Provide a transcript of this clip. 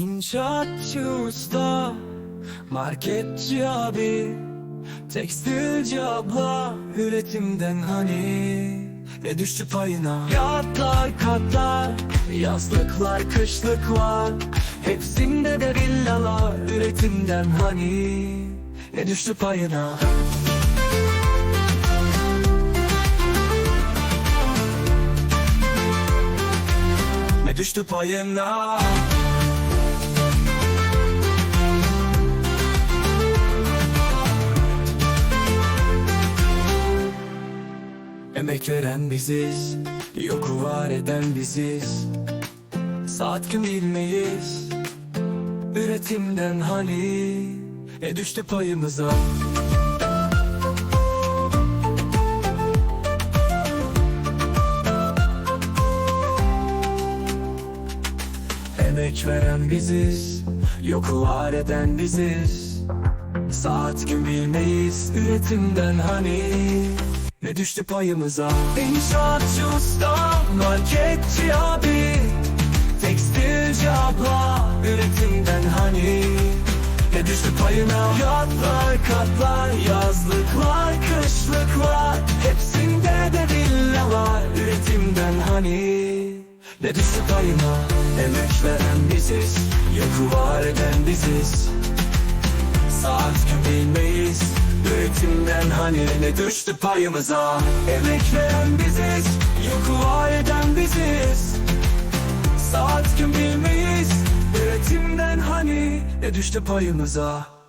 İnşaatçı usta, marketçi abi Tekstilci abla, üretimden hani Ne düştü payına? Yatlar katlar, yazlıklar kışlıklar Hepsinde de villalar, üretimden hani Ne düştü payına? Ne düştü payına Emek veren biziz Yoku var eden biziz. Saat gün bilmeyiz Üretimden hani. Ne düştü payımıza. Emek veren biziz Yoku var eden biziz. Saat gün bilmeyiz Üretimden hani Ne düştü payımıza. İnşaatçı usta Marketçi abi. Tekstilci abla Üretimden hani. Ne düştü payına. Yatlar katlar Yazlıklar kışlıklar. Hepsinde de villa var Üretimden hani. Ne düştü payına. Emek veren biziz Yoku var eden biziz Üretimden hani ne düştü payımıza? Emek veren biziz var eden biziz. Saat gün bilmeyiz Üretimden hani ne düştü payımıza